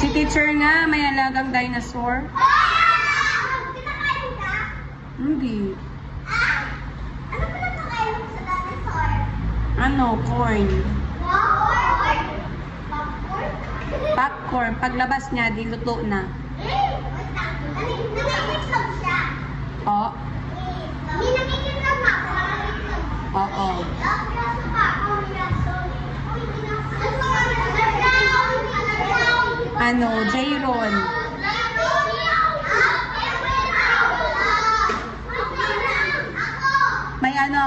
Si teacher nga, may alagang dinosaur. Hindi. Ano pa nakakain mo sa dinosaur? Ano, corn. Popcorn? Popcorn? Paglabas niya, di luto na. Eh, nagkakaroon? Ano, Jayron. May ano,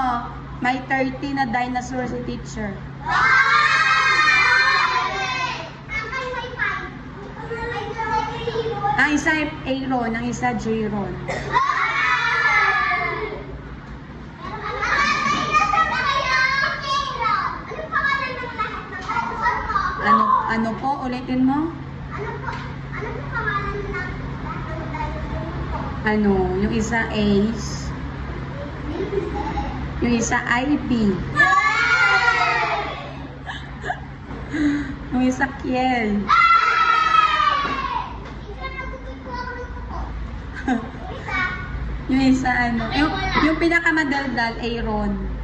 may 30 na dinosaur si teacher. Ang isa ay Aaron, ang isa Jayron. Ano, ano po? Ulitin mo? Ano, yung isa Ace, yung isa Ivy, yung isa Kiel. Yung isa ano, yung, yung pinakamadaldal, Aaron.